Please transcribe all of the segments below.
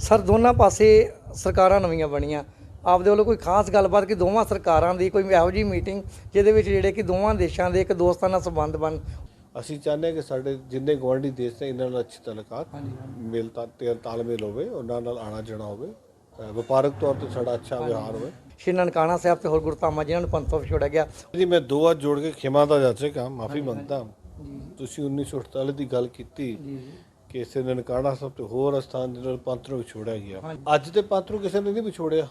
Sir ਦੋਨਾਂ ਪਾਸੇ ਸਰਕਾਰਾਂ ਨਵੀਆਂ ਬਣੀਆਂ। ਆਪਦੇ ਵੱਲੋਂ ਕੋਈ ਖਾਸ ਗੱਲਬਾਤ ਕਿ ਦੋਵਾਂ ਸਰਕਾਰਾਂ ਦੀ ਕੋਈ ਇਹੋ ਜਿਹੀ ਮੀਟਿੰਗ ਜਿਹਦੇ ਵਿੱਚ ਜਿਹੜੇ ਕਿ ਦੋਵਾਂ ਦੇਸ਼ਾਂ ਦੇ ਇੱਕ ਦੋਸਤਾਨਾ ਸੰਬੰਧ ਬਣ ਅਸੀਂ ਚਾਹੁੰਦੇ ਹਾਂ ਕਿ ਸਾਡੇ ਜਿੰਨੇ ਗੁਆਂਢੀ ਦੇਸ਼ ਨੇ ਇਹਨਾਂ ਨਾਲ ਅੱਛੇ ਤਾਲੁਕਾਤ ਮੇਲ ਤਾਲਮੇਲ ਹੋਵੇ ਉਹਨਾਂ ਨਾਲ ਆਣਾ ਜਾਣਾ ਹੋਵੇ। ਵਪਾਰਕ ਤੌਰ ਤੇ ਸਾਡਾ ਅੱਛਾ ਵਿਵਹਾਰ ਹੋਵੇ। ਸ਼੍ਰੀ ਨਨਕਾਣਾ ਸਾਹਿਬ ਤੇ ਹੋਰ ਗੁਰਧਾਮਾਂ ਜਿਨ੍ਹਾਂ ਨੂੰ ਪੰਥੋਂ ਵਿਛੋੜਿਆ ਗਿਆ। ਜੀ ਮੈਂ ਦੋ ਹੱਥ ਜੋੜ ਕੇ ਖਿਮਾ ਦਾ ਜਾਚਕ ਹਾਂ ਮਾਫੀ ਮੰਗਦਾ। ਤੁਸੀਂ 1948 ਦੀ ਗੱਲ ਕੀਤੀ। ਕਿ ਇਸੇ ਨਨਕਾਣਾ ਸਾਹਿਬ ਤੇ ਹੋਰ ਅਸਥਾਨ ਦੇ ਨਾਲ ਪੰਥ ਨੂੰ ਵਿਛੋੜਿਆ ਗਿਆ। ਅੱਜ ਤੇ ਪੰਥ ਨੂੰ ਕਿਸੇ ਨੇ ਨਹੀਂ ਵਿਛੋੜਿਆ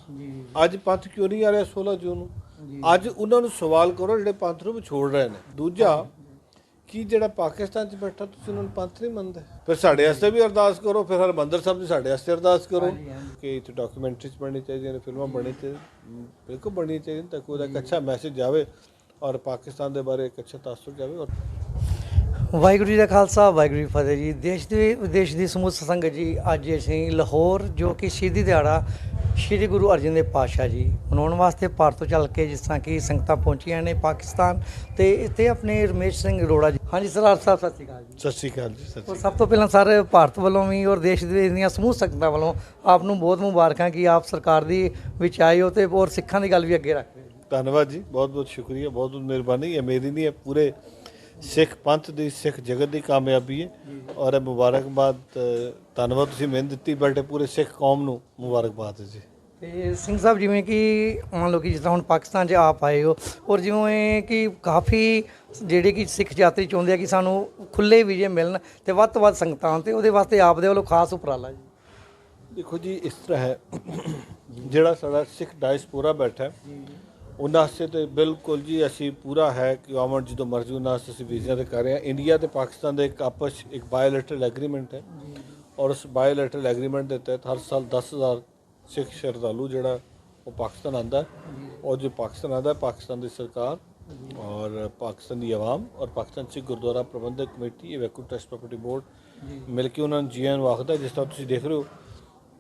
ਅੱਜ ਪੰਥ ਕਿਉਂ ਨਹੀਂ ਆ ਰਿਹਾ 16 ਜੂਨ ਨੂੰ? ਅੱਜ ਉਹਨਾਂ ਨੂੰ ਸਵਾਲ ਕਰੋ ਜਿਹੜੇ ਪੰਥ ਨੂੰ ਵਿਛੋੜ ਰਹੇ ਨੇ। ਦੂਜਾ ਕੀ ਜਿਹੜਾ ਪਾਕਿਸਤਾਨ 'ਚ ਬੈਠਾ ਤੁਸੀਂ ਉਹਨਾਂ ਨੂੰ ਪੰਥ ਨਹੀਂ ਮੰਨਦੇ? ਫਿਰ ਸਾਡੇ ਵਾਸਤੇ ਵੀ ਅਰਦਾਸ ਕਰੋ ਫਿਰ ਹਰਮੰਦਰ ਸਾਹਿਬ ਦੀ ਸਾਡੇ ਵਾਸਤੇ ਅਰਦਾਸ ਕਰੋ ਕਿ ਇੱਥੇ ਡਾਕੂਮੈਂਟਰੀਜ਼ ਬਣਨੀ ਚਾਹੀਦੀਆਂ ਨੇ ਫਿਲਮਾਂ ਬਣਨੀ ਚਾਹੀਦੀਆਂ ਬਿਲਕੁਲ ਬਣਨੀ ਚਾਹੀਦੀਆਂ ਤਾਂ ਕਿ ਉਹਦਾ ਇੱਕ ਅੱਛਾ ਮੈਸੇਜ ਜਾਵੇ ਔਰ ਪਾਕਿਸਤਾਨ ਦੇ ਬਾਰੇ ਇੱਕ ਅੱਛਾ ਤਾਸੁਰ ਜਾਵੇ। ਔਰ ਵਾਹਿਗੁਰੂ ਜੀ ਦਾ ਖਾਲਸਾ ਵਾਹਿਗੁਰੂ ਜੀ ਫਤਿਹ ਜੀ। ਦੇਸ਼ ਦੇ ਵਿਦੇਸ਼ ਦੀ ਸਮੂਹ ਸੰਗਤ ਜੀ ਅੱਜ ਅਸੀਂ ਲਾਹੌਰ ਜੋ ਕਿ ਸ਼ਹੀਦੀ ਦਿਹਾੜਾ ਸ਼੍ਰੀ ਗੁਰੂ ਅਰਜਨ ਦੇਵ ਪਾਤਸ਼ਾਹ ਜੀ ਮਨਾਉਣ ਵਾਸਤੇ ਭਾਰਤ ਤੋਂ ਚੱਲ ਕੇ ਜਿਸ ਤਰ੍ਹਾਂ ਕਿ ਸੰਗਤਾਂ ਪਹੁੰਚੀਆਂ ਨੇ ਪਾਕਿਸਤਾਨ ਤੇ ਇੱਥੇ ਆਪਣੇ ਰਮੇਸ਼ ਸਿੰਘ ਅਰੋੜਾ ਜੀ। ਹਾਂਜੀ ਸਰਦਾਰ ਸਾਹਿਬ ਸਤਿ ਸ਼੍ਰੀ ਅਕਾਲ ਜੀ। ਸਤਿ ਸ਼੍ਰੀ ਅਕਾਲ ਜੀ ਸਤਿ ਸ਼੍ਰੀ ਸਭ ਤੋਂ ਪਹਿਲਾਂ ਸਰ ਭਾਰਤ ਵੱਲੋਂ ਵੀ ਔਰ ਦੇਸ਼ ਦੇ ਦੀਆਂ ਸਮੂਹ ਸੰਗਤਾਂ ਵੱਲੋਂ ਆਪ ਨੂੰ ਬਹੁਤ ਮੁਬਾਰਕਾਂ ਕਿ ਆਪ ਸਰਕਾਰ ਦੀ ਵਿੱਚ ਆਏ ਹੋ ਤੇ ਔਰ ਸਿੱਖਾਂ ਦੀ ਗੱਲ ਵੀ ਅੱਗੇ ਰੱਖ ਰਹੇ ਹੋ। ਅਕਾਲ ਧੰਨਵਾਦ ਜੀ ਬਹੁਤ ਬਹੁਤ ਸ਼ੁਕਰੀਆ ਬਹੁਤ ਬਹੁਤ ਮਿਹਰਬਾਨੀ। ਇਹ ਮੇਰੀ ਨਹੀਂ ਹੈ ਪੂਰੇ ਸਿੱਖ ਪੰਥ ਦੀ ਸਿੱਖ ਜਗਤ ਦੀ ਕਾਮਯਾਬੀ ਹੈ। ਔਰ ਇਹ ਮੁਬਾਰਕਬਾਦ ਧੰਨਵਾਦ ਤੁਸੀਂ ਮੈਨੂੰ ਦਿੱਤੀ ਇਹ ਪੂਰੇ ਸਿੱਖ ਕੌਮ ਨੂੰ ਮੁਬਾਰਕਬਾਦ ਹੈ ਜੀ। ਤੇ ਸਿੰਘ ਸਾਹਿਬ ਜਿਵੇਂ ਕਿ ਮੰਨ ਲਓ ਕਿ ਜਿਸ ਤਰ੍ਹਾਂ ਹੁਣ ਪਾਕਿਸਤਾਨ 'ਚ ਆਪ ਆਏ ਹੋ ਔਰ ਜਿਵੇਂ ਕਿ ਕਾਫੀ ਜਿਹੜੇ ਕਿ ਸਿੱਖ ਯਾਤਰੀ ਚਾਹੁੰਦੇ ਆ ਕਿ ਸਾਨੂੰ ਖੁੱਲੇ ਵੀਜ਼ੇ ਮਿਲਣ ਤੇ ਵੱਧ ਤੋਂ ਵੱਧ ਸੰਗਤਾਂ ਤੇ ਉਹਦੇ ਵਾਸਤੇ ਆਪ ਦੇ ਵੱਲੋਂ ਖਾਸ ਉਪਰਾਲਾ ਜੀ। ਦੇਖੋ ਜੀ ਇਸ ਤਰ੍ਹਾਂ ਹੈ ਜਿਹੜਾ ਸਾਡਾ ਸਿੱਖ ਡਾਇਸਪੋਰਾ ਬੈਠਾ ਹੈ ਉਹਨਾਂ ਵਾਸਤੇ ਤੇ ਬਿਲਕੁਲ ਜੀ ਅਸੀਂ ਪੂਰਾ ਹੈ ਕਿ ਗਵਰਨਮੈਂਟ ਜਦੋਂ ਮਰਜ਼ੀ ਉਹਨਾਂ ਵਾਸਤੇ ਅਸੀਂ ਵੀਜ਼ਾ ਤੇ ਕਰ ਰਹੇ ਹਾਂ। ਇੰਡੀਆ ਤੇ ਪਾਕਿਸਤਾਨ ਦਾ ਇੱਕ ਆਪਸ 'ਚ ਇੱਕ ਬਾਇਲੈਟਰਲ ਐਗਰੀਮੈਂਟ ਹੈ ਔਰ ਉਸ ਬਾਇਲੈਟਰਲ ਐਗਰੀਮੈਂਟ ਦੇ ਤਹਿਤ ਹਰ ਸਾਲ 10000 ਸਿੱਖ ਸ਼ਰਧਾਲੂ ਜਿਹੜਾ ਉਹ ਪਾਕਿਸਤਾਨ ਆਂਦਾ ਔਰ ਜੋ ਪਾਕਿਸਤਾਨ ਆਂਦਾ ਪਾਕਿਸਤਾਨ ਦੀ ਸਰਕਾਰ ਔਰ ਪਾਕਿਸਤਾਨ ਦੀ ਆਵਾਮ ਔਰ Pakistan Sikh Gurdwara Prabandhak committee evacuee trust property board ਮਿਲ ਕੇ ਉਹਨਾਂ ਨੂੰ ਜੀਐਨ ਵਾਖਦਾ ਜਿਸ ਤਰ੍ਹਾਂ ਤੁਸੀਂ ਦੇਖ ਰਹੇ ਹੋ,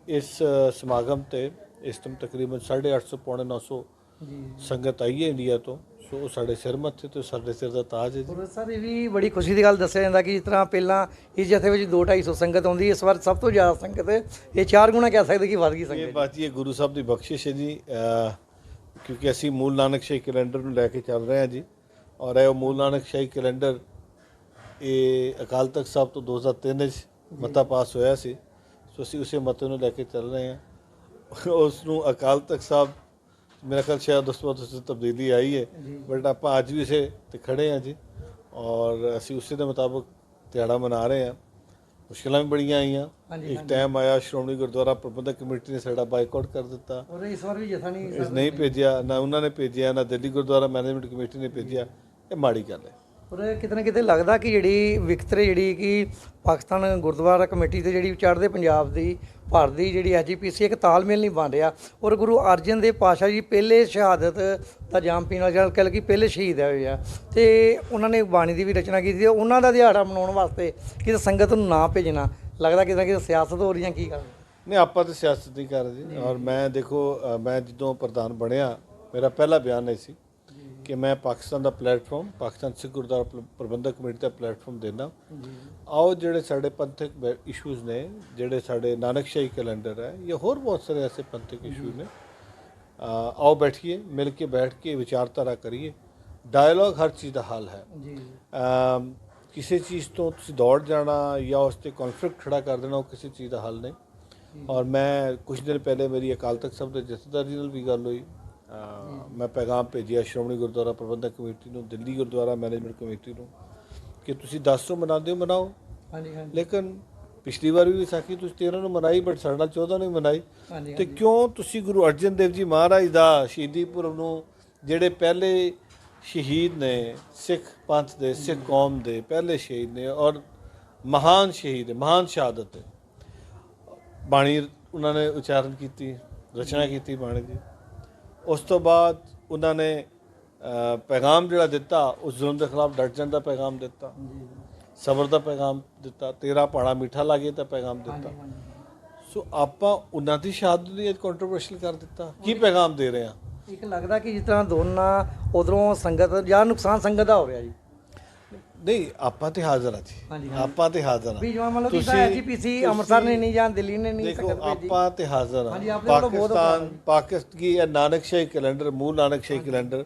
ਇਸ ਸਮਾਗਮ ਤੇ ਇਸ ਟਾਈਮ ਤਕਰੀਬਨ 850 ਪੌਣੇ 900 ਸੰਗਤ ਆਈ ਹੈ ਇੰਡੀਆ ਤੋਂ ਸੋ ਉਹ ਸਾਡੇ ਸਿਰ ਮੱਥੇ ਤੇ ਸਾਡੇ ਸਿਰ ਦਾ ਤਾਜ ਹੈ ਜੀ। ਔਰ ਸਰ ਇਹ ਵੀ ਬੜੀ ਖੁਸ਼ੀ ਦੀ ਗੱਲ ਦੱਸਿਆ ਜਾਂਦਾ ਕਿ ਜਿਸ ਤਰ੍ਹਾਂ ਪਹਿਲਾਂ ਇਸ ਜਥੇ ਵਿੱਚ 2-250 ਸੰਗਤ ਆਉਂਦੀ ਇਸ ਵਾਰ ਸਭ ਤੋਂ ਜ਼ਿਆਦਾ ਸੰਗਤ ਹੈ ਇਹ ਚਾਰ ਗੁਣਾ ਕਹਿ ਸਕਦੇ ਕਿ ਵੱਧ ਗਈ ਇਹ ਸੰਗਤ ਬਾਤ ਇਹ ਗੁਰੂ ਸਾਹਿਬ ਦੀ ਬਖਸ਼ਿਸ਼ ਹੈ ਜੀ ਕਿਉਂਕਿ ਅਸੀਂ ਮੂਲ ਨਾਨਕ ਸ਼ਾਹੀ ਕੈਲੰਡਰ ਨੂੰ ਲੈ ਕੇ ਚੱਲ ਰਹੇ ਹਾਂ ਜੀ ਔਰ ਇਹ ਮੂਲ ਨਾਨਕ ਸ਼ਾਹੀ ਕੈਲੰਡਰ ਇਹ ਅਕਾਲ ਤਖਤ ਸਾਹਿਬ ਤੋਂ 2003 ਵਿੱਚ ਮਤਾ ਪਾਸ ਹੋਇਆ ਸੀ ਸੋ ਅਸੀਂ ਉਸੇ ਮਤੇ ਨੂੰ ਲੈ ਕੇ ਚੱਲ ਰਹੇ ਹਾਂ। ਉਸ ਨੂੰ ਅਕਾਲ ਤਖਤ ਸਾਹਿਬ ਮੇਰਾ ਖਿਆਲ ਸ਼ਾਇਦ ਉਸ ਤੋਂ ਬਾਅਦ ਉਸ 'ਚ ਤਬਦੀਲੀ ਆਈ ਹੈ ਬਟ ਆਪਾਂ ਅੱਜ ਵੀ ਇਸੇ ਤੇ ਖੜੇ ਹਾਂ ਜੀ। ਔਰ ਅਸੀਂ ਉਸੇ ਦੇ ਮੁਤਾਬਕ ਦਿਹਾੜਾ ਮਨਾ ਰਹੇ ਹਾਂ। ਮੁਸ਼ਕਲਾਂ ਵੀ ਬੜੀਆਂ ਆਈਆਂ। ਇੱਕ ਟਾਈਮ ਆਇਆ ਸ਼੍ਰੋਮਣੀ ਗੁਰਦੁਆਰਾ ਪ੍ਰਬੰਧਕ ਕਮੇਟੀ ਨੇ ਸਾਡਾ ਬਾਈਕਾਟ ਕਰ ਦਿੱਤਾ। ਔਰ ਇਸ ਵਾਰ ਵੀ ਜਥਾ ਨਹੀਂ ਨਹੀਂ ਭੇਜਿਆ ਨਾ ਉਹਨਾਂ ਨੇ ਭੇਜਿਆ ਨਾ ਦਿੱਲੀ ਗੁਰਦੁਆਰਾ ਮੈਨੇਜਮੈਂਟ ਕਮੇਟੀ ਨੇ ਭੇਜਿਆ। ਇਹ ਮਾੜੀ ਗੱਲ ਹੈ। ਪਰ ਕਿਤੇ ਨਾ ਕਿਤੇ ਲੱਗਦਾ ਕਿ ਜਿਹੜੀ ਵਿਕਤਰੇ ਜਿਹੜੀ ਕਿ ਪਾਕਿਸਤਾਨ ਗੁਰਦੁਆਰਾ ਕਮੇਟੀ ਤੇ ਜਿਹੜੀ ਚੜ੍ਹਦੇ ਪੰਜਾਬ ਦੀ, ਭਾਰਤ ਦੀ ਜਿਹੜੀ ਐਜੀਪੀਸੀ ਇੱਕ ਤਾਲਮੇਲ ਨਹੀਂ ਬਣ ਰਿਹਾ। ਔਰ ਗੁਰੂ ਅਰਜਨ ਦੇਵ ਪਾਸ਼ਾ ਜੀ ਪਹਿਲੇ ਸ਼ਹਾਦਤ ਦਾ ਜਾਮ ਪੀਣ ਵਾਲਾ ਜਿਹੜਾ ਕਹਿ ਕਿ ਪਹਿਲੇ ਸ਼ਹੀਦ ਹੋਏ ਆ। ਤੇ ਉਹਨਾਂ ਨੇ ਬਾਣੀ ਦੀ ਵੀ ਰਚਨਾ ਕੀਤੀ ਉਹਨਾਂ ਦਾ ਦਿਹਾੜਾ ਮਨਾਉਣ ਵਾਸਤੇ ਕਿਤੇ ਸੰਗਤ ਨੂੰ ਨਾ ਭੇਜਣਾ। ਲੱਗਦਾ ਕਿਤੇ ਨਾ ਕਿਤੇ ਸਿਆਸਤ ਹੋ ਰਹੀ ਹੈ ਕੀ ਗੱਲ ਨਹੀਂ, ਆਪਾਂ ਤਾਂ ਸਿਆਸਤ ਨਹੀਂ ਕਰ ਰਹੇ ਔਰ ਮੈਂ ਦੇਖੋ ਮੈਂ ਜਦੋਂ ਪ੍ਰਧਾਨ ਬਣਿਆ, ਮੇਰਾ ਪਹਿਲਾ ਬਿਆਨ ਨਹੀਂ ਸੀ ਕਿ ਮੈਂ ਪਾਕਿਸਤਾਨ ਦਾ ਪਲੇਟਫਾਰਮ ਪਾਕਿਸਤਾਨ ਸਿੱਖ ਗੁਰਦੁਆਰਾ ਪ੍ਰ- ਪ੍ਰਬੰਧਕ ਕਮੇਟੀ ਦਾ ਪਲੇਟਫਾਰਮ ਦੇਣਾ ਆਓ ਜਿਹੜੇ ਸਾਡੇ ਪੰਥਕ ਇਸ਼ੂਜ਼ ਨੇ ਜਿਹੜੇ ਸਾਡੇ ਨਾਨਕਸ਼ਾਹੀ ਕੈਲੰਡਰ ਹੈ ਜਾਂ ਹੋਰ ਬਹੁਤ ਸਾਰੇ ਐਸੇ ਪੰਥਕ ਇਸ਼ੂ ਨੇ ਆਓ ਬੈਠੀਏ ਮਿਲ ਕੇ ਬੈਠ ਕੇ ਵਿਚਾਰਧਾਰਾ ਕਰੀਏ। ਡਾਇਲੌਗ ਹਰ ਚੀਜ਼ ਦਾ ਹੱਲ ਹੈ। ਜੀ। ਕਿਸੇ ਚੀਜ਼ ਤੋਂ ਤੁਸੀਂ ਦੌੜ ਜਾਣਾ ਜਾਂ ਉਸ ਤੇ ਕਨਫਲਿਕਟ ਖੜਾ ਕਰ ਦੇਣਾ ਉਹ ਕਿਸੇ ਚੀਜ਼ ਦਾ ਹੱਲ ਨਹੀਂ। ਔਰ ਮੈਂ ਕੁਝ ਦਿਨ ਪਹਿਲੇ ਮੇਰੀ ਅਕਾਲ ਤਖਤ ਸਾਹਿਬ ਦੇ ਜਥੇਦਾਰ ਜੀ ਨਾਲ ਵੀ ਗੱਲ ਹੋਈ। ਮੈਂ ਪੈਗਾਮ ਭੇਜਿਆ ਸ਼੍ਰੋਮਣੀ ਗੁਰਦੁਆਰਾ ਪ੍ਰਬੰਧਕ ਕਮੇਟੀ ਨੂੰ ਦਿੱਲੀ ਗੁਰਦੁਆਰਾ ਮੈਨੇਜਮੈਂਟ ਕਮੇਟੀ ਨੂੰ ਕਿ ਤੁਸੀਂ 10 ਨੂੰ ਮਨਾਉਂਦੇ ਹੋ ਮਨਾਓ। ਹਾਂਜੀ ਹਾਂਜੀ। ਲੇਕਿਨ ਪਿਛਲੀ ਵਾਰ ਵੀ ਵਿਸਾਖੀ ਤੁਸੀਂ 13 ਨੂੰ ਮਨਾਈ ਬਟ ਸਾਡੇ ਨਾਲ 14 ਨੂੰ ਮਨਾਈ। ਹਾਂਜੀ ਤੇ ਕਿਉਂ ਤੁਸੀਂ ਗੁਰੂ ਅਰਜਨ ਦੇਵ ਜੀ ਮਹਾਰਾਜ ਦਾ ਸ਼ਹੀਦੀ ਪੁਰਬ ਨੂੰ ਜਿਹੜੇ ਪਹਿਲੇ ਸ਼ਹੀਦ ਨੇ ਸਿੱਖ ਪੰਥ ਦੇ ਸਿੱਖ ਕੌਮ ਦੇ ਪਹਿਲੇ ਸ਼ਹੀਦ ਨੇ ਔਰ ਮਹਾਨ ਸ਼ਹੀਦ ਮਹਾਨ ਸ਼ਹਾਦਤ ਬਾਣੀ ਉਹਨਾਂ ਨੇ ਉਚਾਰਨ ਕੀਤੀ ਰਚਨਾ ਕੀਤੀ ਬਾਣੀ ਦੀ। ਉਸ ਤੋਂ ਬਾਅਦ ਉਹਨਾਂ ਨੇ ਪੈਗਾਮ ਜਿਹੜਾ ਦਿੱਤਾ ਉਸ ਜ਼ੁਲਮ ਦੇ ਖਿਲਾਫ ਡਟ ਜਾਣ ਦਾ ਪੈਗਾਮ ਦਿੱਤਾ ਸਬਰ ਦਾ ਪੈਗਾਮ ਦਿੱਤਾ ਤੇਰਾ ਪਾਣਾ ਮਿੱਠਾ ਲਾਗੇ ਤਾਂ ਪੈਗਾਮ ਦਿੱਤਾ। ਸੋ ਆਪਾਂ ਉਹਨਾਂ ਦੀ ਸ਼ਹਾਦਤ ਨੂੰ ਕੰਟਰੋਵਰਸ਼ੀਅਲ ਕਰ ਦਿੱਤਾ। ਕੀ ਪੈਗਾਮ ਦੇ ਰਹੇ ਆ? ਇੱਕ ਲੱਗਦਾ ਕਿ ਜਿਸ ਤਰ੍ਹਾਂ ਦੋਨਾਂ ਉਧਰੋਂ ਸੰਗਤ ਜਾਂ ਨੁਕਸਾਨ ਸੰਗਤ ਦਾ ਹੋ ਰਿਹਾ ਜੀ। ਨਹੀਂ ਆਪਾਂ ਤੇ ਹਾਜ਼ਰ ਆ ਜੀ। ਆਪਾਂ ਤੇ ਹਾਜ਼ਰ ਆ ਵੀ ਜਿਵੇਂ ਮੰਨ ਲਓ ਕਿ ਤੁਸੀਂ- ਐਜੀਪੀਸੀ ਅੰਮ੍ਰਿਤਸਰ ਨੇ ਨਹੀਂ ਜਾਂ ਦਿੱਲੀ ਨੇ ਨਹੀਂ ਸੰਗਤ ਭੇਜੀ ਆਪਾਂ ਤੇ ਹਾਜ਼ਰ ਆ ਪਾਕਿਸਤਾਨ ਪਾਕਿਸਤਾਨ ਕੀ ਇਹ ਨਾਨਕਸ਼ਾਹੀ ਕੈਲੰਡਰ ਮੂਲ ਨਾਨਕਸ਼ਾਹੀ ਕੈਲੰਡਰ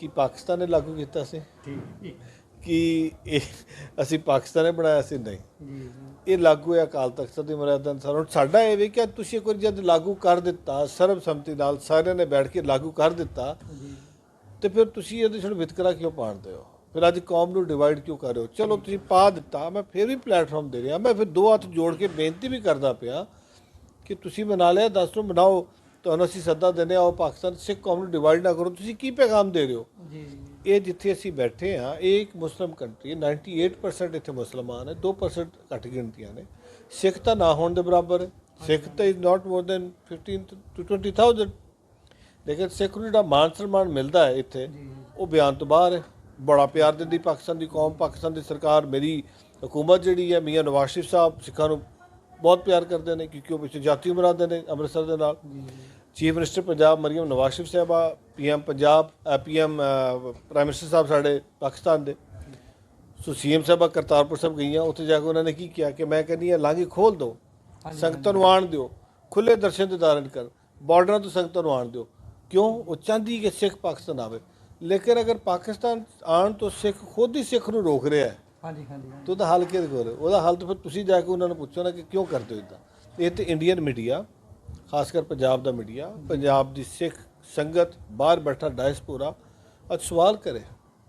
ਕੀ ਪਾਕਿਸਤਾਨ ਨੇ ਲਾਗੂ ਕੀਤਾ ਸੀ? ਠੀਕ। ਕਿ ਇਹ ਅਸੀਂ ਪਾਕਿਸਤਾਨ ਨੇ ਬਣਾਇਆ ਸੀ? ਨਹੀਂ। ਇਹ ਲਾਗੂ ਹੈ ਅਕਾਲ ਤਖਤ ਦੀ ਮਰਿਆਦਾ ਅਨੁਸਾਰ। ਹੁਣ ਸਾਡਾ ਇਹ ਵੀ ਕਿ ਤੁਸੀਂ ਇੱਕ ਵਾਰ ਜਦ ਲਾਗੂ ਕਰ ਦਿੱਤਾ ਸਰਬਸੰਮਤੀ ਨਾਲ ਸਾਰਿਆਂ ਨੇ ਬੈਠ ਕੇ ਲਾਗੂ ਕਰ ਦਿੱਤਾ ਤੇ ਫਿਰ ਤੁਸੀਂ ਇਹਦੇ ਛੜ ਵਿਤਕਰਾ ਕਿਉਂ ਪਾੜਦੇ ਹੋ? ਫਿਰ ਅੱਜ ਕੌਮ ਨੂੰ ਡਿਵਾਈਡ ਕਿਉਂ ਕਰ ਰਹੇ ਹੋ? ਚਲੋ ਤੁਸੀਂ ਪਾ ਦਿੱਤਾ ਮੈਂ ਫਿਰ ਵੀ ਪਲੇਟਫਾਰਮ ਦੇ ਰਿਹਾ ਮੈਂ ਫਿਰ ਦੋ ਹੱਥ ਜੋੜ ਕੇ ਬੇਨਤੀ ਵੀ ਕਰਦਾ ਪਿਆ ਕਿ ਤੁਸੀਂ ਮਨਾ ਲਿਆ ਦੱਸ ਨੂੰ ਮਨਾਓ ਤੁਹਾਨੂੰ ਅਸੀਂ ਸੱਦਾ ਦਿੰਦੇ ਆਓ ਪਾਕਿਸਤਾਨ ਸਿੱਖ ਕੌਮ ਨੂੰ ਡਿਵਾਈਡ ਨਾ ਕਰੋ ਤੁਸੀਂ ਕੀ ਪੈਗਾਮ ਦੇ ਰਹੇ ਹੋ? ਜੀ। ਇਹ ਜਿੱਥੇ ਅਸੀਂ ਬੈਠੇ ਆ ਇਹ ਇੱਕ ਮੁਸਲਮ ਕੰਟਰੀ ਹੈ 98% ਇੱਥੇ ਮੁਸਲਮਾਨ ਹੈ 2% ਘੱਟ ਗਿਣਤੀਆਂ ਨੇ। ਸਿੱਖ ਤਾਂ ਨਾ ਹੋਣ ਦੇ ਬਰਾਬਰ ਹੈ ਸਿੱਖ ਤਾਂ is not more than 15 to 20000 ਲੇਕਿਨ ਸਿੱਖ ਨੂੰ ਜਿਹੜਾ ਮਾਨ ਸਨਮਾਨ ਮਿਲਦਾ ਹੈ ਇੱਥੇ ਉਹ ਬਿਆਨ ਤੋਂ ਬਾਹਰ ਹੈ। ਬੜਾ ਪਿਆਰ ਦਿੰਦੀ ਪਾਕਿਸਤਾਨ ਦੀ ਕੌਮ ਪਾਕਿਸਤਾਨ ਦੀ ਸਰਕਾਰ ਮੇਰੀ ਹਕੂਮਤ ਜਿਹੜੀ ਹੈ ਮੀਆਂ ਨਵਾਜ਼ ਸ਼ਰੀਫ ਸਾਹਿਬ ਸਿੱਖਾਂ ਨੂੰ ਬਹੁਤ ਪਿਆਰ ਕਰਦੇ ਨੇ ਕਿਉਂਕਿ ਉਹ ਪਿੱਛੇ ਜਾਤੀ ਮਰਾਦੇ ਨੇ ਅੰਮ੍ਰਿਤਸਰ ਦੇ ਨਾਲ। ਚੀਫ ਮਿਨਿਸਟਰ ਪੰਜਾਬ ਮਰੀਮ ਨਵਾਜ਼ ਸ਼ਰੀਫ ਸਾਹਿਬਾ PM Punjab PM prime minister ਸਾਹਿਬ ਸਾਡੇ ਪਾਕਿਸਤਾਨ ਦੇ। ਸੋ ਸੀਐਮ ਸਾਹਿਬਾ ਕਰਤਾਰਪੁਰ ਸਾਹਿਬ ਗਈਆਂ ਉੱਥੇ ਜਾ ਕੇ ਉਹਨਾਂ ਨੇ ਕੀ ਕਿਹਾ ਕਿ ਮੈਂ ਕਹਿੰਦੀ ਹਾਂ ਲਾਂਘੇ ਖੋਲ ਦਿਓ ਸੰਗਤਾਂ ਨੂੰ ਆਣ ਦਿਓ ਖੁੱਲੇ ਦਰਸ਼ਨ ਦਿਦਾਰਨ ਕਰ ਬਾਰਡਰਾਂ ਤੋਂ ਸੰਗਤਾਂ ਨੂੰ ਆਣ ਦਿਓ। ਕਿਉਂ? ਉਹ ਚਾਹੁੰਦੀ ਕਿ ਸਿੱਖ ਪਾਕਿਸਤਾਨ ਆਵੇ। ਲੇਕਿਨ ਅਗਰ ਪਾਕਿਸਤਾਨ ਆਣ ਤੋਂ ਸਿੱਖ ਖੁਦ ਹੀ ਸਿੱਖ ਨੂੰ ਰੋਕ ਰਿਹਾ ਹੈ ਹਾਂਜੀ ਹਾਂਜੀ। ਤੇ ਉਹਦਾ ਹੱਲ ਕਿਹਦੇ ਕੋਲ? ਉਹਦਾ ਹੱਲ ਤਾਂ ਫਿਰ ਤੁਸੀਂ ਜਾ ਕੇ ਉਹਨਾਂ ਨੂੰ ਪੁੱਛੋ ਨਾ ਕਿ ਕਿਉਂ ਕਰਦੇ ਹੋ ਇਦਾਂ। ਇਹ ਤੇ ਇੰਡੀਅਨ ਮੀਡੀਆ ਖਾਸ ਕਰ ਪੰਜਾਬ ਦਾ ਮੀਡੀਆ ਪੰਜਾਬ ਦੀ ਸਿੱਖ ਸੰਗਤ ਬਾਹਰ ਬੈਠਾ ਡਾਇਸਪੋਰਾ ਅੱਜ ਸਵਾਲ ਕਰੇ।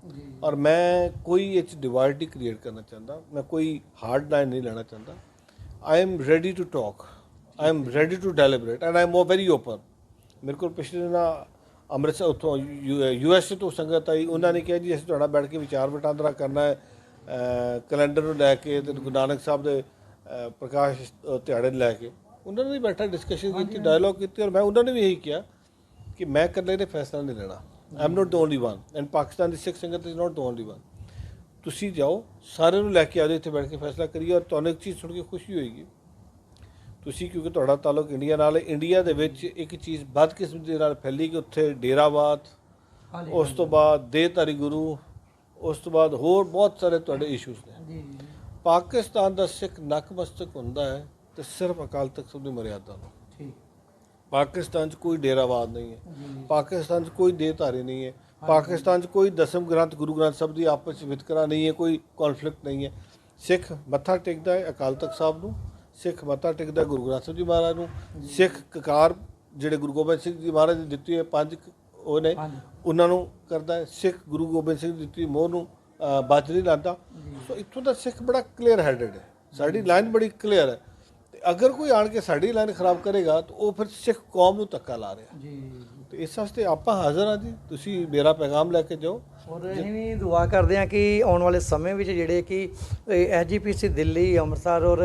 ਜੀ। ਔਰ ਮੈਂ ਕੋਈ ਇਹ 'ਚ ਡਿਵਾਈਡ ਨਹੀਂ ਕ੍ਰੀਏਟ ਕਰਨਾ ਚਾਹੁੰਦਾ ਮੈਂ ਕੋਈ ਹਾਰਡ ਲਾਈਨ ਨਹੀਂ ਲੈਣਾ ਚਾਹੁੰਦਾ। I am ready to talk I am ready to deliberate and I am very open ਮੇਰੇ ਕੋਲ ਪਿਛਲੇ ਦਿਨਾਂ ਅੰਮ੍ਰਿਤਸਰ ਉੱਥੋਂ ਯੂ ਐਸ ਤੋਂ ਸੰਗਤ ਆਈ। ਉਹਨਾਂ ਨੇ ਕਿਹਾ ਜੀ ਅਸੀਂ ਤੁਹਾਡਾ ਬੈਠ ਕੇ ਵਿਚਾਰ ਵਟਾਂਦਰਾ ਕਰਨਾ ਹੈ। ਕੈਲੰਡਰ ਨੂੰ ਲੈ ਕੇ ਤੇ ਗੁਰੂ ਨਾਨਕ ਸਾਹਿਬ ਦੇ ਪ੍ਰਕਾਸ਼ ਦਿਹਾੜੇ ਨੂੰ ਲੈ ਕੇ। ਉਹਨਾਂ ਨੇ ਵੀ ਬੈਠਾ ਡਿਸਕਸ਼ਨ ਕੀਤੀ ਡਾਇਲੋਗ ਕੀਤੀ ਔਰ ਮੈਂ ਉਹਨਾਂ ਨੇ ਵੀ ਇਹੀ ਕਿਹਾ ਕਿ ਮੈਂ ਇਕੱਲੇ ਨੇ ਫੈਸਲਾ ਨਹੀਂ ਲੈਣਾ। I am not the only one and Pakistan ਦੀ ਸਿੱਖ ਸੰਗਤ is not the only one ਤੁਸੀਂ ਜਾਓ ਸਾਰਿਆਂ ਨੂੰ ਲੈ ਕੇ ਆਜੋ ਇੱਥੇ ਬੈਠ ਕੇ ਫੈਸਲਾ ਕਰੀਏ ਔਰ ਤੁਹਾਨੂੰ ਇੱਕ ਚੀਜ਼ ਸੁਣ ਕੇ ਖੁਸ਼ੀ ਹੋਏਗੀ। ਤੁਸੀਂ ਕਿਉਂਕਿ ਤੁਹਾਡਾ ਤਾਲੁਕ ਇੰਡੀਆ ਨਾਲ ਹੈ ਇੰਡੀਆ ਦੇ ਵਿੱਚ ਇੱਕ ਚੀਜ਼ ਬਦਕਿਸਮਤੀ ਦੇ ਨਾਲ ਫੈਲੀ ਕਿ ਉੱਥੇ ਡੇਰਾਵਾਦ ਉਸ ਤੋਂ ਬਾਅਦ ਦੇਹਧਾਰੀ ਗੁਰੂ ਉਸ ਤੋਂ ਬਾਅਦ ਹੋਰ ਬਹੁਤ ਸਾਰੇ ਤੁਹਾਡੇ ਇਸ਼ੂਜ਼ ਨੇ। ਜੀ ਜੀ ਪਾਕਿਸਤਾਨ ਦਾ ਸਿੱਖ ਨਕਮਸਤਕ ਹੁੰਦਾ ਹੈ ਤੇ ਸਿਰਫ ਅਕਾਲ ਤਖਤ ਦੀ ਮਰਿਆਦਾ ਨੂੰ। ਠੀਕ। ਪਾਕਿਸਤਾਨ 'ਚ ਕੋਈ ਡੇਰਾਵਾਦ ਨਹੀਂ ਹੈ। ਪਾਕਿਸਤਾਨ 'ਚ ਕੋਈ ਦੇਹਧਾਰੀ ਨਹੀਂ ਹੈ। ਪਾਕਿਸਤਾਨ 'ਚ ਕੋਈ ਦਸਮ ਗ੍ਰੰਥ ਗੁਰੂ ਗ੍ਰੰਥ ਸਾਹਿਬ ਦੀ ਆਪਸ 'ਚ ਵਿਤਕਰਾ ਨਹੀਂ ਹੈ ਕੋਈ ਕਨਫਲਿਕਟ ਨਹੀਂ ਹੈ। ਸਿੱਖ ਮੱਥਾ ਟੇਕਦਾ ਹੈ ਅਕਾਲ ਤਖਤ ਸਾਹਿਬ ਨੂੰ। ਸਿੱਖ ਮੱਥਾ ਟੇਕਦਾ ਗੁਰੂ ਗ੍ਰੰਥ ਸਾਹਿਬ ਜੀ ਮਹਾਰਾਜ ਨੂੰ। ਸਿੱਖ ਕਕਾਰ ਜਿਹੜੇ ਗੁਰੂ ਗੋਬਿੰਦ ਸਿੰਘ ਜੀ ਮਹਾਰਾਜ ਨੇ ਦਿੱਤੀ ਹੈ ਪੰਜ ਉਹ ਨੇ ਉਹਨਾਂ ਨੂੰ ਕਰਦਾ ਹੈ। ਸਿੱਖ ਗੁਰੂ ਗੋਬਿੰਦ ਸਿੰਘ ਦਿੱਤੀ ਮੋਹ ਨੂੰ ਅਹ, ਬਾਜ ਨਹੀਂ ਲਾਉਂਦਾ ਸੋ ਇੱਥੋਂ ਦਾ ਸਿੱਖ ਬੜਾ ਕਲੀਅਰ ਹੈਡਡ ਹੈ। ਸਾਡੀ ਲਾਈਨ ਬੜੀ ਕਲੀਅਰ ਹੈ। ਤੇ ਅਗਰ ਕੋਈ ਆਣ ਕੇ ਸਾਡੀ ਲਾਈਨ ਖਰਾਬ ਕਰੇਗਾ ਤਾਂ ਉਹ ਫਿਰ ਸਿੱਖ ਕੌਮ ਨੂੰ ਧੱਕਾ ਲਾ ਰਿਹਾ ਜੀ। ਤੇ ਇਸ ਵਾਸਤੇ ਆਪਾਂ ਹਾਜ਼ਰ ਹਾਂ ਜੀ। ਤੁਸੀਂ ਮੇਰਾ ਪੈਗਾਮ ਲੈ ਕੇ ਜਾਓ। ਔਰ ਅਸੀਂ ਵੀ ਦੁਆ ਕਰਦੇ ਹਾਂ ਕਿ ਆਉਣ ਵਾਲੇ ਸਮੇਂ ਵਿੱਚ ਜਿਹੜੇ ਕਿ ਐਜੀਪੀਸੀ ਦਿੱਲੀ, ਅੰਮ੍ਰਿਤਸਰ ਔਰ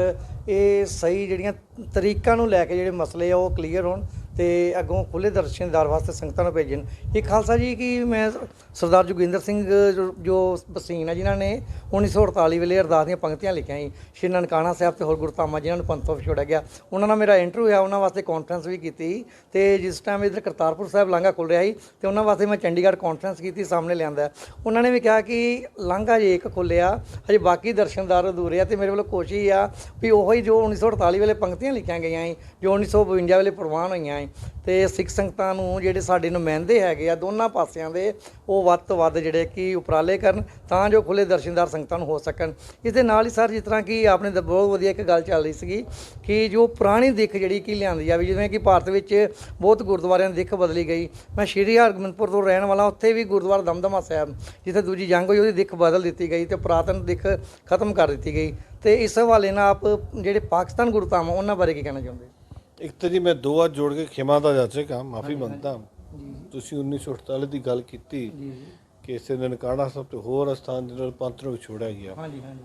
ਇਹ ਸਹੀ ਜਿਹੜੀਆਂ ਤਰੀਕਾਂ ਨੂੰ ਲੈ ਕੇ ਜਿਹੜੇ ਮਸਲੇ ਆ ਉਹ ਕਲੀਅਰ ਹੋਣ। ਤੇ ਅੱਗੋਂ ਖੁੱਲੇ ਦਰਸ਼ਨਦਾਰ ਵਾਸਤੇ ਸੰਗਤਾਂ ਨੂੰ ਭੇਜਣ। ਇਹ ਖਾਲਸਾ ਜੀ ਕਿ ਮੈਂ ਸਰਦਾਰ ਜੋਗਿੰਦਰ ਸਿੰਘ, ਜੋ- ਜੋ ਬਸੀਨ ਹੈ ਜਿਨ੍ਹਾਂ ਨੇ 1948 ਵੇਲੇ ਅਰਦਾਸ ਦੀਆਂ ਪੰਕਤੀਆਂ ਲਿਖੀਆਂ ਸੀ। ਸ਼੍ਰੀ ਨਨਕਾਣਾ ਸਾਹਿਬ ਤੇ ਹੋਰ ਗੁਰਧਾਮਾਂ ਜਿਨ੍ਹਾਂ ਨੂੰ ਪੰਥੋਂ ਛੋੜਿਆ ਗਿਆ। ਉਹਨਾਂ ਨਾਲ ਮੇਰਾ ਇੰਟਰਵਿਊ ਆ ਉਹਨਾਂ ਵਾਸਤੇ ਕਾਨਫਰੰਸ ਵੀ ਕੀਤੀ ਤੇ ਜਿਸ ਟਾਈਮ ਇਧਰ ਕਰਤਾਰਪੁਰ ਸਾਹਿਬ ਲਾਂਘਾ ਖੁੱਲ ਰਿਹਾ ਸੀ, ਤੇ ਉਹਨਾਂ ਵਾਸਤੇ ਮੈਂ ਚੰਡੀਗੜ੍ਹ ਕਾਨਫਰੰਸ ਕੀਤੀ, ਸਾਹਮਣੇ ਲਿਆਂਦਾ। ਉਹਨਾਂ ਨੇ ਵੀ ਕਿਹਾ ਕਿ ਲਾਂਘਾ ਜੇ ਇੱਕ ਖੁੱਲਿਆ ਹਜੇ ਬਾਕੀ ਦਰਸ਼ਨਦਾਰ ਅਧੂਰੇ ਆ ਤੇ ਮੇਰੇ ਵੱਲੋਂ ਕੋਸ਼ਿਸ਼ ਆ ਵੀ ਉਹੋ ਹੀ ਜੋ 1948 ਵੇਲੇ ਪੰਕਤੀਆਂ ਲਿਖੀਆਂ ਗਈਆਂ ਸੀ, ਜੋ 1952 ਵੇਲੇ ਪ੍ਰਵਾਨ ਹੋਈਆਂ ਸੀ ਤੇ ਸਿੱਖ ਸੰਗਤਾਂ ਨੂੰ ਜਿਹੜੇ ਸਾਡੇ ਨੁਮਾਇੰਦੇ ਹੈਗੇ ਆ ਦੋਨਾਂ ਪਾਸਿਆਂ ਦੇ ਉਹ ਵੱਧ ਤੋਂ ਵੱਧ ਜਿਹੜੇ ਕਿ ਉਪਰਾਲੇ ਕਰਨ ਤਾਂ ਜੋ ਖੁੱਲੇ ਦਰਸ਼ਨਦਾਰ ਸੰਗਤਾਂ ਨੂੰ ਹੋ ਸਕਣ। ਇਸ ਦੇ ਨਾਲ ਹੀ ਸਰ ਜਿਸ ਤਰ੍ਹਾਂ ਕਿ ਆਪਣੇ ਬਹੁਤ ਵਧੀਆ ਇੱਕ ਗੱਲ ਚੱਲ ਰਹੀ ਸੀਗੀ ਕਿ ਜੋ ਪੁਰਾਣੀ ਦਿੱਖ ਜਿਹੜੀ ਕਿ ਲਿਆਂਦੀ ਆ ਵੀ ਜਿਵੇਂ ਕਿ ਭਾਰਤ ਵਿੱਚ ਬਹੁਤ ਗੁਰਦੁਆਰਿਆਂ ਦੀ ਦਿੱਖ ਬਦਲੀ ਗਈ। ਮੈਂ ਸ਼੍ਰੀ ਹਰਗੋਬਿੰਦਪੁਰ ਤੋਂ ਰਹਿਣ ਵਾਲਾ ਉੱਥੇ ਵੀ ਗੁਰਦੁਆਰਾ ਦਮਦਮਾ ਸਾਹਿਬ ਜਿੱਥੇ ਦੂਜੀ ਜੰਗ ਹੋਈ ਉਹਦੀ ਦਿੱਖ ਬਦਲ ਦਿੱਤੀ ਗਈ ਤੇ ਪੁਰਾਤਨ ਦਿੱਖ ਖਤਮ ਕਰ ਦਿੱਤੀ ਗਈ। ਤੇ ਇਸ ਹਵਾਲੇ ਨਾਲ ਆਪ ਜਿਹੜੇ ਪਾਕਿਸਤਾਨ ਗੁਰਧਾਮ ਆ, ਉਹਨਾਂ ਬਾਰੇ ਕੀ ਕਹਿਣਾ ਚਾਹੁੰਦੇ? ਇੱਕ ਤਾਂ ਜੀ ਮੈਂ ਦੋ ਹੱਥ ਜੋੜ ਕੇ ਖਿਮਾ ਦਾ ਜਾਚੇਗਾ ਮਾਫੀ ਮੰਗਦਾ। ਜੀ ਤੁਸੀਂ 1948 ਦੀ ਗੱਲ ਕੀਤੀ ਜੀ ਕਿ ਇਸੇ ਨਨਕਾਣਾ ਸਾਹਿਬ ਤੇ ਹੋਰ ਅਸਥਾਨ ਜਿਹਨਾਂ ਨੂੰ ਪੰਥ ਨੂੰ ਵਿਛੋੜਿਆ ਗਿਆ। ਹਾਂਜੀ ਹਾਂਜੀ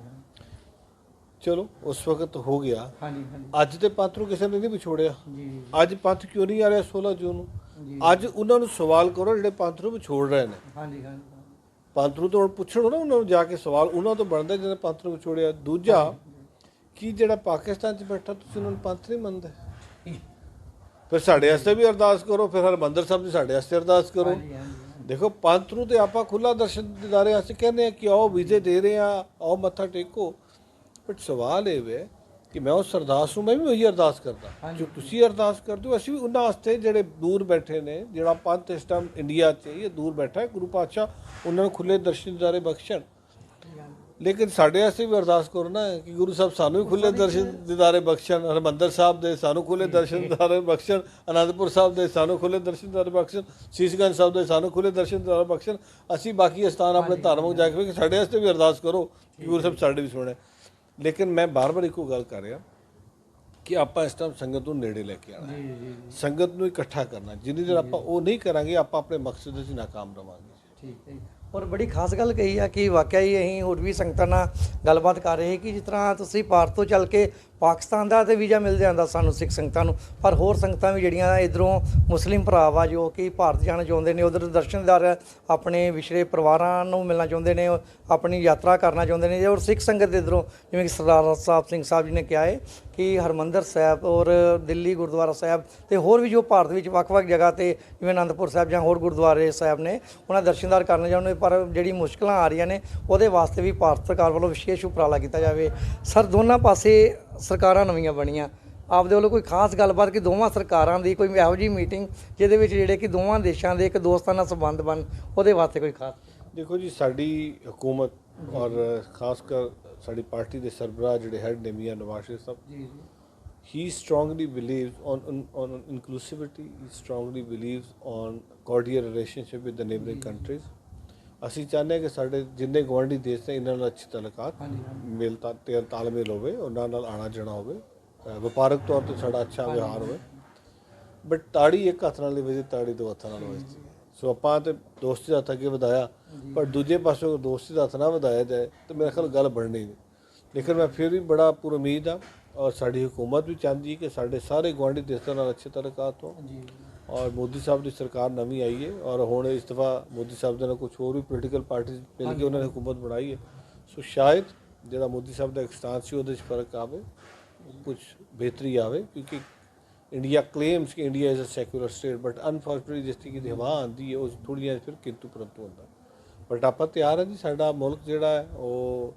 ਚਲੋ ਉਸ ਵਕਤ ਹੋ ਗਿਆ। ਹਾਂਜੀ ਹਾਂਜੀ। ਅੱਜ ਦੇ ਪੰਥ ਨੂੰ ਕਿਸੇ ਨੇ ਨਹੀਂ ਵਿਛੋੜਿਆ ਅੱਜ ਪੰਥ ਕਿਉਂ ਨਹੀਂ ਆ ਰਿਹਾ 16 ਜੂਨ ਨੂੰ? ਅੱਜ ਉਹਨਾਂ ਨੂੰ ਸਵਾਲ ਕਰੋ ਜਿਹੜੇ ਪੰਥ ਨੂੰ ਵਿਛੋੜ ਰਹੇ ਨੇ। ਹਾਂਜੀ ਹਾਂਜੀ ਪੰਥ ਨੂੰ ਤਾਂ ਪੁੱਛਣੋ ਨਾ ਉਹਨਾਂ ਨੂੰ ਜਾ ਕੇ ਸਵਾਲ ਉਹਨਾਂ ਤੋਂ ਬਣਦਾ ਜਿਹਨੇ ਪੰਥ ਨੂੰ ਵਿਛੋੜਿਆ ਦੂਜਾ ਕੀ ਜਿਹੜਾ ਪਾਕਿਸਤਾਨ 'ਚ ਬੈਠਾ ਤੁਸੀਂ ਉਹਨਾਂ ਨੂੰ ਪੰਥ ਨਹੀਂ ਮੰਨਦੇ? ਫਿਰ ਸਾਡੇ ਵਾਸਤੇ ਵੀ ਅਰਦਾਸ ਕਰੋ ਫਿਰ ਹਰਮੰਦਰ ਸਾਹਿਬ ਦੀ ਸਾਡੇ ਵਾਸਤੇ ਅਰਦਾਸ ਕਰੋ। ਦੇਖੋ ਪੰਥ ਨੂੰ ਤੇ ਆਪਾਂ ਖੁੱਲਾ ਦਰਸ਼ਨ ਦਿਦਾਰੇ ਅਸੀਂ ਕਹਿੰਦੇ ਆ ਕਿ ਆਓ ਵੀਜ਼ੇ ਦੇ ਰਹੇ ਆ ਆਓ ਮੱਥਾ ਟੇਕੋ। ਬਟ ਸਵਾਲ ਇਹ ਵੇ ਕਿ ਮੈਂ ਉਸ ਅਰਦਾਸ ਨੂੰ ਮੈਂ ਵੀ ਉਹੀ ਅਰਦਾਸ ਕਰਦਾ। ਜੋ ਤੁਸੀਂ ਅਰਦਾਸ ਕਰਦੇ ਹੋ ਅਸੀਂ ਵੀ ਉਹਨਾਂ ਵਾਸਤੇ ਜਿਹੜੇ ਦੂਰ ਬੈਠੇ ਨੇ ਜਿਹੜਾ ਪੰਥ ਇਸ ਟਾਈਮ ਇੰਡੀਆ 'ਚ ਇਹ ਦੂਰ ਬੈਠਾ ਹੈ ਗੁਰੂ ਪਾਤਸ਼ਾਹ ਉਹਨਾਂ ਨੂੰ ਖੁੱਲੇ ਦਰਸ਼ਨ ਦਿਦਾਰੇ ਬਖਸ਼ਣ। ਲੇਕਿਨ ਸਾਡੇ ਵਾਸਤੇ ਵੀ ਅਰਦਾਸ ਕਰੋ ਨਾ ਕਿ ਗੁਰੂ ਸਾਹਿਬ ਸਾਨੂੰ ਵੀ ਖੁੱਲੇ ਦਰਸ਼ਨ ਦਿਦਾਰੇ ਬਖਸ਼ਣ ਹਰਮੰਦਰ ਸਾਹਿਬ ਦੇ ਸਾਨੂੰ ਖੁੱਲੇ ਦਰਸ਼ਨ ਦਿਦਾਰੇ ਬਖਸ਼ਣ ਅਨੰਦਪੁਰ ਸਾਹਿਬ ਦੇ ਸਾਨੂੰ ਖੁੱਲੇ ਦਰਸ਼ਨ ਦਿਦਾਰੇ ਬਖਸ਼ਣ ਸੀਸਗੰਜ ਸਾਹਿਬ ਦੇ ਸਾਨੂੰ ਖੁੱਲੇ ਦਰਸ਼ਨ ਦਿਦਾਰੇ ਬਖਸ਼ਣ। ਅਸੀਂ ਬਾਕੀ ਸਥਾਨ ਆਪਣੇ ਧਾਰਮਿਕ ਜਾ ਕੇ ਸਾਡੇ ਵਾਸਤੇ ਵੀ ਅਰਦਾਸ ਕਰੋ ਕਿ ਗੁਰੂ ਸਾਹਿਬ ਸਾਡੇ ਵੀ ਸੁਣੇ। ਲੇਕਿਨ ਮੈਂ ਬਾਰ-ਬਾਰ ਇੱਕੋ ਗੱਲ ਕਰ ਰਿਹਾ ਕਿ ਆਪਾਂ ਇਸ ਟਾਈਮ ਸੰਗਤ ਨੂੰ ਨੇੜੇ ਲੈ ਕੇ ਆਣਾ ਹੈ। ਸੰਗਤ ਨੂੰ ਇਕੱਠਾ ਕਰਨਾ ਜਿੰਨੀ ਦੇਰ ਆਪਾਂ ਉਹ ਨਹੀਂ ਕਰਾਂਗੇ ਆਪਾਂ ਆਪਣੇ ਮਕਸਦ ਵਿੱਚ ਨਾਕਾਮ ਰਵਾਂਗੇ। ਠੀਕ ਹੈ ਔਰ ਬੜੀ ਖਾਸ ਗੱਲ ਕਹੀ ਆ ਕਿ ਵਾਕਿਆ ਹੀ ਅਸੀਂ ਹੋਰ ਵੀ ਸੰਗਤਾਂ ਨਾਲ ਗੱਲਬਾਤ ਕਰ ਰਹੇ ਕਿ ਜਿਸ ਤਰ੍ਹਾਂ ਤੁਸੀਂ ਭਾਰਤ ਤੋਂ ਚੱਲ ਕੇ ਪਾਕਿਸਤਾਨ ਦਾ ਤੇ ਵੀਜ਼ਾ ਮਿਲ ਜਾਂਦਾ ਸਾਨੂੰ ਸਿੱਖ ਸੰਗਤਾਂ ਨੂੰ, ਪਰ ਹੋਰ ਸੰਗਤਾਂ ਵੀ ਜਿਹੜੀਆਂ ਇਧਰੋਂ ਮੁਸਲਿਮ ਭਰਾ ਵਾ ਜੋ ਕਿ ਭਾਰਤ ਜਾਣਾ ਚਾਹੁੰਦੇ ਨੇ, ਉਧਰ ਦਰਸ਼ਨਦਾਰ ਆਪਣੇ ਵਿਛੜੇ ਪਰਿਵਾਰਾਂ ਨੂੰ ਮਿਲਣਾ ਚਾਹੁੰਦੇ ਨੇ, ਆਪਣੀ ਯਾਤਰਾ ਕਰਨਾ ਚਾਹੁੰਦੇ ਨੇ ਔਰ ਸਿੱਖ ਸੰਗਤ ਦੇ ਇਧਰੋਂ ਜਿਵੇਂ ਕਿ ਸਰਦਾਰ ਸਾਹਿਬ ਸਿੰਘ ਸਾਹਿਬ ਜੀ ਨੇ ਕਿਹਾ ਹੈ ਕਿ ਹਰਮੰਦਰ ਸਾਹਿਬ ਔਰ ਦਿੱਲੀ ਗੁਰਦੁਆਰਾ ਸਾਹਿਬ ਤੇ ਹੋਰ ਵੀ ਜੋ ਭਾਰਤ ਵਿੱਚ ਵੱਖ-ਵੱਖ ਜਗ੍ਹਾ ਤੇ ਜਿਵੇਂ ਅਨੰਦਪੁਰ ਸਾਹਿਬ ਜਾਂ ਹੋਰ ਗੁਰਦੁਆਰੇ ਸਾਹਿਬ ਨੇ, ਉਹਨਾਂ ਦਰਸ਼ਨਦਾਰ ਕਰਨਾ ਚਾਹੁੰਦੇ ਪਰ ਜਿਹੜੀ ਮੁਸ਼ਕਲਾਂ ਆ ਰਹੀਆਂ ਨੇ ਉਹਦੇ ਵਾਸਤੇ ਵੀ ਭਾਰਤ ਸਰਕਾਰ ਵੱਲੋਂ ਵਿਸ਼ੇਸ਼ ਉਪਰਾਲਾ ਕੀਤਾ ਜਾਵੇ। ਸਰ ਦੋਨਾਂ ਪਾਸੇ ਸਰਕਾਰਾਂ ਨਵੀਆਂ ਬਣੀਆਂ। ਆਪਦੇ ਵੱਲੋਂ ਕੋਈ ਖਾਸ ਗੱਲਬਾਤ ਕਿ ਦੋਵਾਂ ਸਰਕਾਰਾਂ ਦੀ ਕੋਈ ਇਹੋ ਜਿਹੀ ਮੀਟਿੰਗ ਜਿਹਦੇ ਵਿੱਚ ਜਿਹੜੇ ਕਿ ਦੋਵਾਂ ਦੇਸ਼ਾਂ ਦੇ ਇੱਕ ਦੋਸਤਾਨਾ ਸੰਬੰਧ ਬਣ ਉਹਦੇ ਵਾਸਤੇ ਕੋਈ ਖਾਸ? ਦੇਖੋ ਜੀ ਸਾਡੀ ਹਕੂਮਤ ਔਰ ਖਾਸ ਕਰ ਸਾਡੀ ਪਾਰਟੀ ਦੇ ਸਰਬਰਾਹ ਜਿਹੜੇ ਹੈਡ ਨੇ ਮੀਆਂ ਨਵਾਜ਼ ਸ਼ਰੀਫ ਸਾਹਿਬ ਜੀ ਜੀ। he strongly believes on, on, on inclusivity he strongly believes on cordial relationship with the neighboring countries ਅਸੀਂ ਚਾਹੁੰਦੇ ਹਾਂ ਕਿ ਸਾਡੇ ਜਿੰਨੇ ਗਵਾਂਢੀ ਦੇਸ਼ ਨੇ ਇਹਨਾਂ ਨਾਲ ਅੱਛੀ ਤਲਕਾਤ ਮੇਲ ਤਾ ਤਾਲਮੇਲ ਹੋਵੇ ਉਹਨਾਂ ਨਾਲ ਆਣਾ ਜਾਣਾ ਹੋਵੇ ਵਪਾਰਕ ਤੌਰ ਤੇ ਸਾਡਾ ਅੱਛਾ ਵਿਵਹਾਰ ਹੋਵੇ। ਬਟ ਤਾੜੀ ਇੱਕ ਹੱਥ ਨਾਲ ਵਜਦੀ ਤਾੜੀ ਦੋ ਹੱਥਾਂ ਨਾਲ ਵਜਦੀ ਹੈ। ਸੋ ਆਪਾਂ ਤੇ ਦੋਸਤੀ ਦਾ ਹੱਥ ਅੱਗੇ ਵਧਾਇਆ ਪਰ ਦੂਜੇ ਪਾਸੋਂ ਦੋਸਤੀ ਦਾ ਹੱਥ ਨਾ ਵਧਾਇਆ ਜਾਏ ਤੇ ਮੇਰੇ ਖਿਆਲ ਗੱਲ ਬਣਨੀ ਨਹੀਂ। ਲੇਕਿਨ ਮੈਂ ਫਿਰ ਵੀ ਬੜਾ ਪੂਰ ਉਮੀਦ ਆ ਔਰ ਸਾਡੀ ਹਕੂਮਤ ਵੀ ਚਾਹੁੰਦੀ ਹੈ ਕਿ ਸਾਡੇ ਸਾਰੇ ਗੁਆਂਢੀ ਦੇਸ਼ਾਂ ਨਾਲ ਅੱਛੇ ਤਲਕਾਤ ਹੋਣ। ਜੀ ਔਰ ਮੋਦੀ ਸਾਹਿਬ ਦੀ ਸਰਕਾਰ ਨਵੀਂ ਆਈ ਹੈ ਔਰ ਹੁਣ ਇਸ ਦਫਾ ਮੋਦੀ ਸਾਹਿਬ ਦੇ ਨਾਲ ਕੁਝ ਹੋਰ ਵੀ ਪੋਲੀਟੀਕਲ ਪਾਰਟੀਆਂ ਮਿਲ ਕੇ ਉਹਨਾਂ ਨੇ ਹਕੂਮਤ ਬਣਾਈ ਹੈ। ਸੋ ਸ਼ਾਇਦ ਜਿਹੜਾ ਮੋਦੀ ਸਾਹਿਬ ਦਾ ਸਟਾਂਸ ਸੀ ਉਹਦੇ 'ਚ ਫ਼ਰਕ ਆਵੇ ਕੁਝ ਬਿਹਤਰੀ ਆਵੇ ਕਿਉਂਕਿ ਇੰਡੀਆ ਕਲੇਮਸ ਕਿ India is a secular state but unfortunately ਜਿਸ ਤਰੀਕੇ ਦੀ ਹਵਾ ਆਉਂਦੀ ਹੈ ਉਹ ਥੋੜ੍ਹੀਆਂ ਫਿਰ ਕਿੰਤੂ ਪਰੰਤੂ ਹੁੰਦਾ। ਬਟ ਆਪਾਂ ਤਿਆਰ ਹਾਂ ਜੀ ਸਾਡਾ ਮੁਲਕ ਜਿਹੜਾ ਹੈ ਉਹ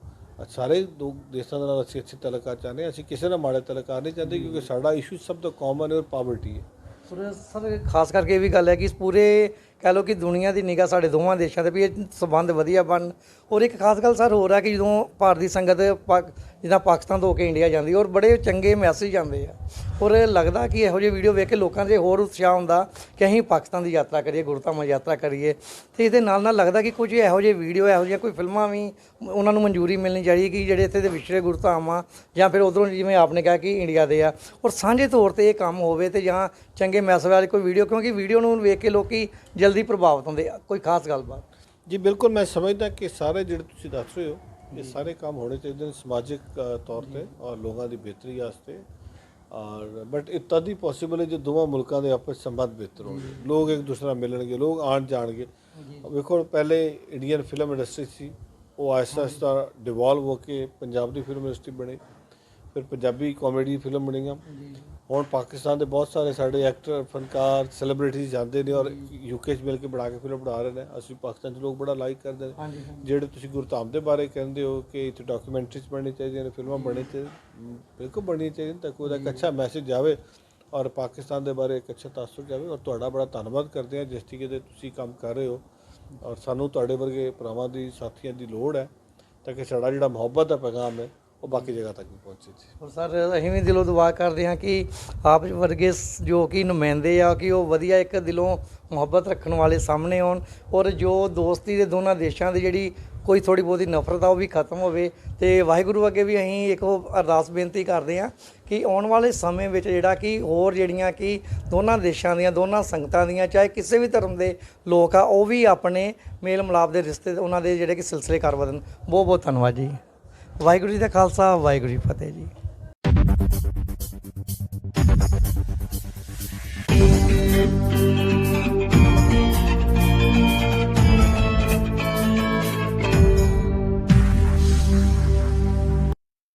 ਸਾਰੇ ਦੋ ਦੇਸ਼ਾਂ ਦੇ ਨਾਲ ਅਸੀਂ ਅੱਛੇ ਤਲਕਾ ਚਾਹੁੰਦੇ ਅਸੀਂ ਕਿਸੇ ਨਾਲ ਮਾੜੇ ਤਲਕਾ ਨਹੀਂ ਚਾਹੁੰਦੇ ਕਿਉਂਕਿ ਸਾਡਾ ਇਸ਼ੂ ਸਭ ਤੋਂ ਕਾਮਨ ਹੈ ਔਰ ਪਾਵਰਟੀ ਹੈ। ਸਰ ਖਾਸ ਕਰਕੇ ਇਹ ਵੀ ਗੱਲ ਹੈ ਕਿ ਇਸ ਪੂਰੇ ਕਹਿ ਲਓ ਕਿ ਦੁਨੀਆ ਦੀ ਨਿਗਾਹ ਸਾਡੇ ਦੋਵਾਂ ਦੇਸ਼ਾਂ ਦੇ ਵੀ ਇਹ ਸੰਬੰਧ ਵਧੀਆ ਬਣ ਔਰ ਇੱਕ ਖਾਸ ਗੱਲ ਸਰ ਹੋਰ ਹੈ ਕਿ ਜਦੋਂ ਭਾਰਤੀ ਸੰਗਤ ਪਾਕ- ਜਿੱਦਾਂ ਪਾਕਿਸਤਾਨ ਤੋਂ ਹੋ ਕੇ ਇੰਡੀਆ ਜਾਂਦੀ, ਔਰ ਬੜੇ ਚੰਗੇ ਮੈਸੇਜ ਆਉਂਦੇ ਆ। ਔਰ ਲੱਗਦਾ ਕਿ ਇਹੋ ਜਿਹੇ ਵੀਡੀਓ ਵੇਖ ਕੇ ਲੋਕਾਂ 'ਚ ਹੋਰ ਉਤਸ਼ਾਹ ਹੁੰਦਾ ਕਿ ਅਸੀਂ ਪਾਕਿਸਤਾਨ ਦੀ ਯਾਤਰਾ ਕਰੀਏ, ਗੁਰਧਾਮਾਂ ਯਾਤਰਾ ਕਰੀਏ। ਤੇ ਇਹਦੇ ਨਾਲ ਨਾਲ ਲੱਗਦਾ ਕਿ ਕੁਝ ਇਹੋ ਜਿਹੇ ਵੀਡੀਓ ਇਹੋ ਜਿਹੀਆਂ ਕੋਈ ਫਿਲਮਾਂ ਵੀ ਉਹਨਾਂ ਨੂੰ ਮਨਜ਼ੂਰੀ ਮਿਲਣੀ ਚਾਹੀਦੀ ਕਿ ਜਿਹੜੇ ਇੱਥੇ ਦੇ ਵਿਛੜੇ ਗੁਰਧਾਮ ਆ, ਜਾਂ ਫਿਰ ਉਧਰੋਂ ਜਿਵੇਂ ਆਪਨੇ ਕਿਹਾ ਕਿ ਇੰਡੀਆ ਦੇ ਆ। ਔਰ ਸਾਂਝੇ ਤੌਰ ਤੇ ਇਹ ਕੰਮ ਹੋਵੇ ਤੇ ਜਾਂ ਚੰਗੇ ਮੈਸੇਜ ਵਾਲੀ ਕੋਈ ਵੀਡੀਓ ਕਿਉਂਕਿ ਵੀਡੀਓ ਨੂੰ ਵੇਖ ਕੇ ਲੋਕੀ ਜਲਦੀ ਪ੍ਰਭਾਵਿਤ ਹੁੰਦੇ ਆ ਕੋਈ ਖਾਸ ਗੱਲਬਾਤ। ਜੀ ਬਿਲਕੁਲ ਮੈਂ ਸਮਝਦਾ ਕਿ ਸਾਰੇ ਜਿਹੜੇ ਤੁਸੀਂ ਦੱਸ ਰਹੇ ਹੋ ਇਹ ਸਾਰੇ ਕੰਮ ਹੋਣੇ ਚਾਹੀਦੇ ਨੇ ਸਮਾਜਿਕ ਤੌਰ ਤੇ ਔਰ ਲੋਕਾਂ ਦੀ ਬਿਹਤਰੀ ਵਾਸਤੇ। ਔਰ ਬਟ ਇਹ ਤਦ ਹੀ ਪੋਸੀਬਲ ਹੈ ਜੇ ਦੋਵਾਂ ਮੁਲਕਾਂ ਦੇ ਆਪਸ ਸੰਬੰਧ ਬਿਹਤਰ ਹੋਣਗੇ ਲੋਕ ਇੱਕ ਦੂਸਰੇ ਮਿਲਣਗੇ ਲੋਕ ਆਣ ਜਾਣਗੇ। ਵੇਖੋ ਪਹਿਲੇ ਇੰਡੀਅਨ ਫਿਲਮ ਇੰਡਸਟਰੀ ਸੀ ਉਹ ਆਹਿਸਤਾ ਆਹਿਸਤਾ ਡਿਵੋਲਵ ਹੋ ਕੇ ਪੰਜਾਬ ਦੀ ਫਿਲਮ ਇੰਡਸਟਰੀ ਬਣੀ ਫਿਰ ਪੰਜਾਬੀ ਕਾਮੇਡੀ ਫਿਲਮ ਬਣੀਆਂ। ਹੁਣ ਪਾਕਿਸਤਾਨ ਦੇ ਬਹੁਤ ਸਾਰੇ ਸਾਡੇ ਐਕਟਰ ਫਨਕਾਰ ਸੈਲੀਬ੍ਰਿਟੀਜ਼ ਜਾਂਦੇ ਨੇ ਔਰ ਯੂਕੇ 'ਚ ਮਿਲ ਕੇ ਬਣਾ ਕੇ ਫਿਲਮ ਬਣਾ ਰਹੇ ਨੇ। ਅਸੀਂ ਪਾਕਿਸਤਾਨ 'ਚ ਲੋਕ ਬੜਾ ਲਾਈਕ ਕਰਦੇ ਨੇ। ਜਿਹੜੇ ਤੁਸੀਂ ਗੁਰਧਾਮ ਦੇ ਬਾਰੇ ਕਹਿੰਦੇ ਹੋ ਕਿ ਇੱਥੇ ਡਾਕੂਮੈਂਟਰੀਜ਼ ਬਣਨੀ ਚਾਹੀਦੀਆਂ ਨੇ ਫਿਲਮਾਂ ਬਣਨੀ ਚਾਹੀਦੀਆਂ ਬਿਲਕੁਲ ਬਣਨੀ ਚਾਹੀਦੀਆਂ ਤਾਂ ਕਿ ਉਹਦਾ ਇੱਕ ਅੱਛਾ ਮੈਸੇਜ ਜਾਵੇ ਔਰ ਪਾਕਿਸਤਾਨ ਦੇ ਬਾਰੇ ਇੱਕ ਅੱਛਾ ਤਾਸਰ ਜਾਵੇ। ਔਰ ਤੁਹਾਡਾ ਬੜਾ ਧੰਨਵਾਦ ਕਰਦੇ ਹਾਂ ਜਿਸ ਤਰੀਕੇ ਦੇ ਤੁਸੀਂ ਕੰਮ ਕਰ ਰਹੇ ਹੋ। ਔਰ ਸਾਨੂੰ ਤੁਹਾਡੇ ਵਰਗੇ ਭਰਾਵਾਂ ਦੀ ਸਾਥੀਆਂ ਦੀ ਲੋੜ ਹੈ। ਤਾਂ ਕਿ ਸਾਡਾ ਜਿਹੜਾ ਮੁਹੱਬਤ ਦਾ ਪੈਗਾਮ ਹੈ ਉਹ ਬਾਕੀ ਜਗ੍ਹਾ ਤੱਕ ਵੀ ਪਹੁੰਚੇ ਜੀ। ਔਰ ਸਰ, ਅਸੀਂ ਵੀ ਦਿਲੋਂ ਦੁਆ ਕਰਦੇ ਹਾਂ ਕਿ ਆਪ ਵਰਗੇ ਜੋ ਕਿ ਨੁਮਾਇੰਦੇ ਆ, ਕਿ ਉਹ ਵਧੀਆ ਇੱਕ ਦਿਲੋਂ ਮੁਹੱਬਤ ਰੱਖਣ ਵਾਲੇ ਸਾਹਮਣੇ ਆਉਣ ਔਰ ਜੋ ਦੋਸਤੀ ਦੇ ਦੋਨਾਂ ਦੇਸ਼ਾਂ ਦੀ ਜਿਹੜੀ ਕੋਈ ਥੋੜੀ ਬਹੁਤੀ ਨਫ਼ਰਤ ਆ, ਉਹ ਵੀ ਖਤਮ ਹੋਵੇ। ਤੇ ਵਾਹਿਗੁਰੂ ਅੱਗੇ ਵੀ ਅਸੀਂ ਇੱਕ ਉਹ ਅਰਦਾਸ ਬੇਨਤੀ ਕਰਦੇ ਹਾਂ ਕਿ ਆਉਣ ਵਾਲੇ ਸਮੇਂ ਵਿੱਚ ਜਿਹੜਾ ਕਿ ਹੋਰ ਜਿਹੜੀਆਂ ਕਿ ਦੋਨਾਂ ਦੇਸ਼ਾਂ ਦੀਆਂ, ਦੋਨਾਂ ਸੰਗਤਾਂ ਦੀਆਂ, ਚਾਹੇ ਕਿਸੇ ਵੀ ਧਰਮ ਦੇ ਲੋਕ ਆ, ਉਹ ਵੀ ਆਪਣੇ ਮੇਲ ਮਿਲਾਪ ਦੇ ਰਿਸ਼ਤੇ ਉਹਨਾਂ ਦੇ ਜਿਹੜੇ ਕਿ ਸਿਲਸਿਲੇ ਕਰ ਵਧਣ। ਬਹੁਤ ਬਹੁਤ ਧੰਨਵਾਦ ਜੀ। ਵਾਹਿਗੁਰੂ ਜੀ ਦਾ ਖਾਲਸਾ ਵਾਹਿਗੁਰੂ ਜੀ ਫਤਿਹ ਜੀ।